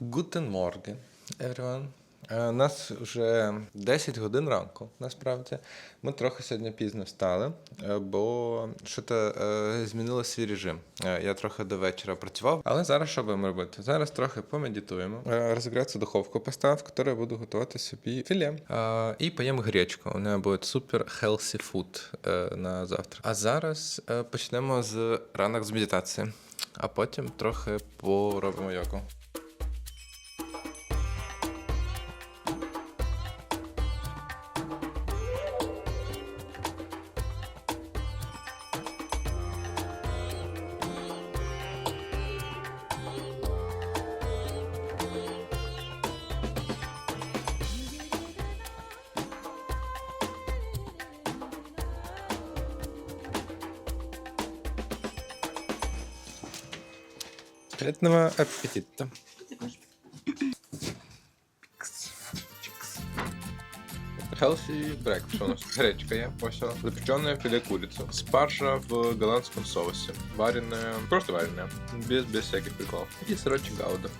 Guten Morgen, everyone. Е, У нас вже 10 годин ранку, насправді. Ми трохи сьогодні пізно встали, е, бо що-то е, змінило свій режим. Е, Я трохи до вечора працював, але зараз що будемо робити? Зараз трохи помедитуємо. Е, духовку постав, в якій буду готувати собі філе. Е, І поїмо гречку. У мене буде супер healthy food е, на завтра. А зараз е, почнемо з ранок з медитації, а потім трохи поробимо йогу. Приятного аппетита. Healthy breakfast. У нас? Гречка є, ось вона. запеченная филе курица. Спаржа в голландском соусе. Вареная, просто вареная. Без, без всяких приколов. И сырочек гауда.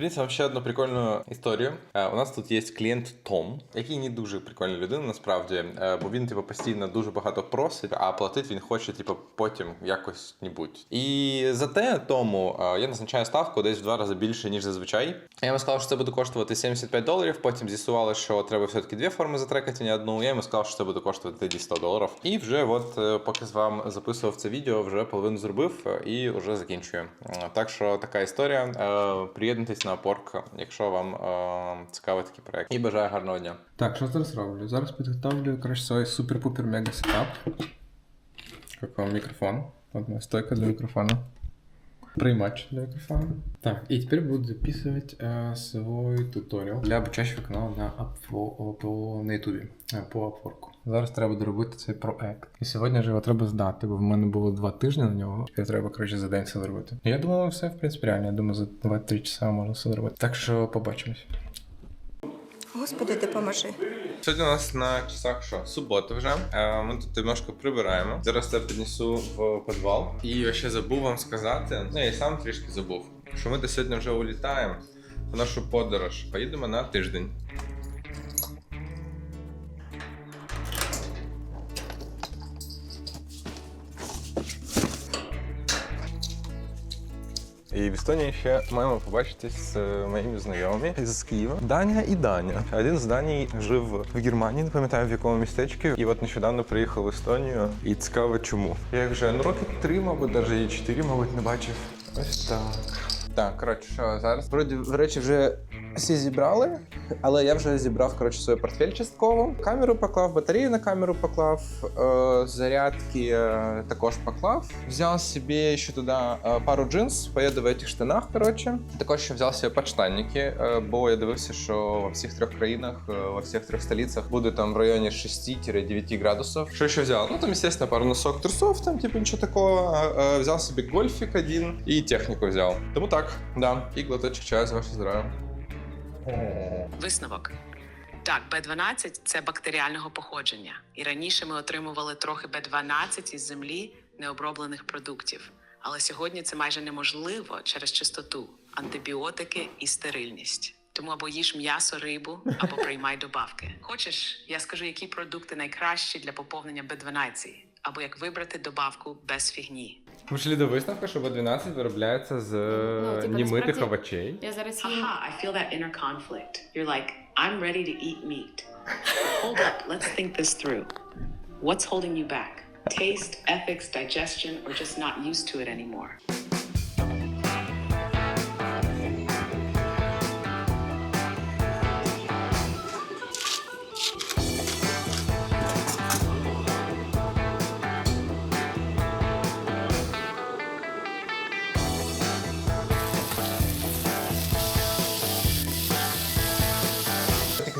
Приніс ще одну прикольну історію. Е, У нас тут є клієнт Том, який не дуже прикольна людина, насправді, е, бо він типу постійно дуже багато просить, а платить він хоче, типу, потім якось небудь. І зате тому е, я назначаю ставку десь в два рази більше, ніж зазвичай. Я йому сказав, що це буде коштувати 75 доларів. Потім з'ясували, що треба все-таки дві форми затрекати, не одну. Я йому сказав, що це буде коштувати тоді 100 доларів. І вже, от, е, поки з вам записував це відео, вже половину зробив е, і вже закінчую. Так що така історія. Приєднуйтесь на опорк, якщо вам е, цікавий такий проект. І бажаю гарного дня. Так, що зараз роблю? Зараз підготовлю краще свій супер-пупер мега сетап. Як вам мікрофон? Моя стойка для микрофона. Приймач для микрофона. Так, і тепер буду записувати е, свій туторіал для обучаючого каналу на, Upvo- по, на Ютубі, е, по Upwork. Зараз треба доробити цей проект. І сьогодні ж його треба здати, бо в мене було два тижні на нього. Тепер треба, коротше, за день все зробити. Я думаю, все в принципі реально. Я думаю, за 2-3 часа можна все зробити. Так що побачимось. Господи, допоможи. Сьогодні у нас на часах що? Субота вже. Е, Ми тут немножко прибираємо. Зараз це піднесу в підвал. І я ще забув вам сказати, ну я і сам трішки забув, що ми до сьогодні вже улітаємо в нашу подорож. Поїдемо на тиждень. Естонії ще маємо побачитись з е, моїми знайомими з Києва. Даня і Даня. Один з Даній жив в Германії, не пам'ятаю в якому містечку. І от нещодавно приїхав в Естонію. І цікаво, чому. Я їх вже ну, роки три, мабуть, навіть і чотири, мабуть, не бачив. Ось так. Так, коротше, що зараз? Вроді речі вже всі зібрали, але я вже зібрав коротше свій портфель частково. Камеру поклав, батарею на камеру поклав, е, зарядки е, також поклав. Взяв собі ще туди е, пару джинс, поїду в этих штанах. Коротше. Також ще взяв собі подштанники, бо я дивився, що во всіх трьох країнах, во всіх трьох столицях буде там в районі 6-9 градусів. Що ще взяв? Ну там, естественно, пару носок трусов, там типу нічого такого. Взяв собі гольфік один і техніку взяв. Тому так, да. І глоточок чаю з ваше здоров'я. Висновок. Так, Б12 це бактеріального походження. І раніше ми отримували трохи Б12 із землі необроблених продуктів. Але сьогодні це майже неможливо через чистоту, антибіотики і стерильність. Тому або їж м'ясо, рибу, або приймай добавки. Хочеш, я скажу, які продукти найкращі для поповнення Б12, або як вибрати добавку без фігні. Ми йшли до висновку, що Б12 виробляється з Ну, типу, немитих насправді- овочей. Я зараз їм Haha, I feel that inner conflict. You're like, I'm ready to eat meat. Hold up, let's think this through. What's holding you back? Taste, ethics, digestion, or just not used to it anymore?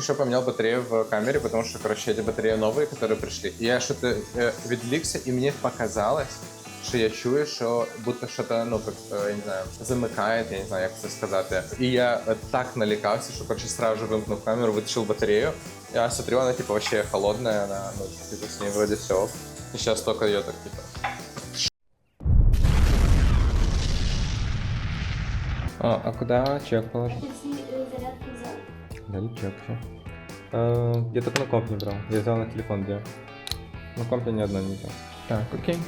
Я только что поменял батарею в камере, потому что, короче, эти батареи новые, которые пришли. И я что-то э, відвлекся, и мне показалось, що я чую, що будто що то ну как, е, я не знаю, замикає, я не знаю, як це сказати. І я е, так налякався, що короче сразу же вимкнув камеру, вытащил батарею. Я смотрю, она типа вообще холодная, она, ну, типа, с ней вроде все. И сейчас только ее так типа. А, а куда чек положить? Всі е, зарядки взяли. Да, не чек все. я только на комп не брал. Я взял на телефон где. На комп я ни одна не взял. Так, окей.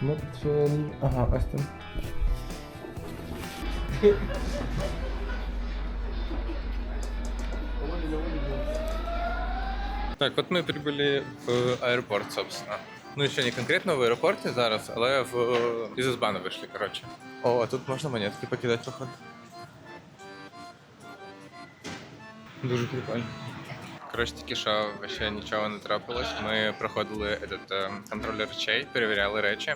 Вот, э, ага, Астин. Так, от ми прибули в аеропорт, собственно. Ну, ще не конкретно в аеропорті зараз, але в із Ізбану вийшли, коротше. О, а тут можна монетки покидати, походу. Дуже прикольно. Коротше, тільки що ще нічого не трапилось. Ми проходили этот, е, контроль речей, перевіряли речі.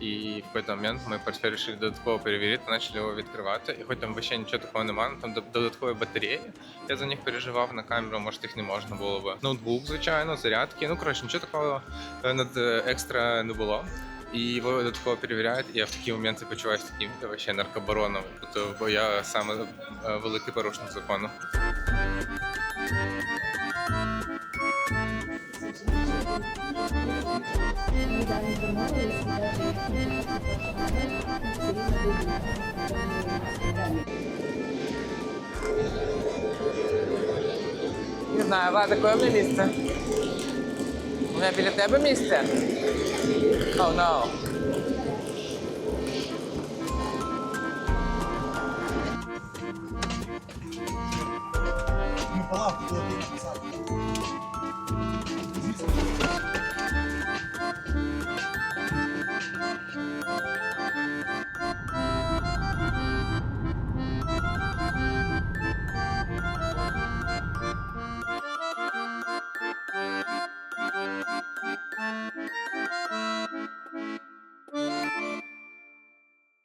І в якийсь момент ми портфель вирішили додатково перевірити, почали його відкривати. І хоч там ще нічого такого немає, ну, там дод- додаткові батареї. Я за них переживав на камеру, може їх не можна було би. Ноутбук, звичайно, зарядки. Ну коротше, нічого такого е, над е, екстра не було. І його додатково перевіряють, і я в такі моменти почуваюся таким вообще наркобароном, Тобто, бо я саме великий порушник закону. Недавно домовилися, Не знаю, Влад, яке в мене місце? У мене біля тебе місце? Oh, no.